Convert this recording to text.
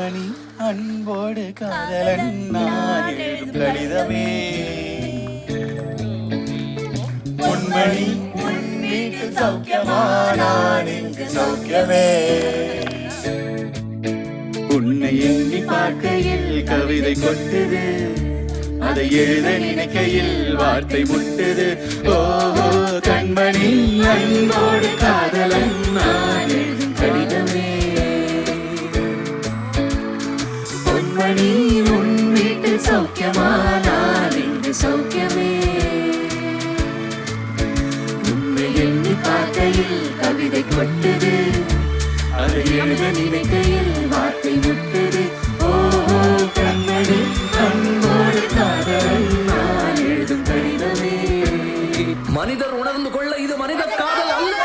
கண்மணி அன்போடு காதலன் நான் எழுதும் கடிதமே பொன்மணி உன் வீட்டில் சௌக்கியமா? நான் இங்கு சௌக்கியமே. உன்னை எண்ணி பார்க்கையில் கவிதை கொட்டுது. அதை எழுத நினைக்கையில் வார்த்தை முட்டுது. ஓஹோ கண்மணி அன்போடு காதலன் അവനീ വീട്ടിൽ സൗഖ്യമാനാൽ എന്റെ സൗഖ്യമേ உன்னை எண்ணி பார்க்கையில் கவிதை கொட்டுது. அதை மனிதர் உணர்ந்து கொள்ள இது மனித காதல் அல்ல.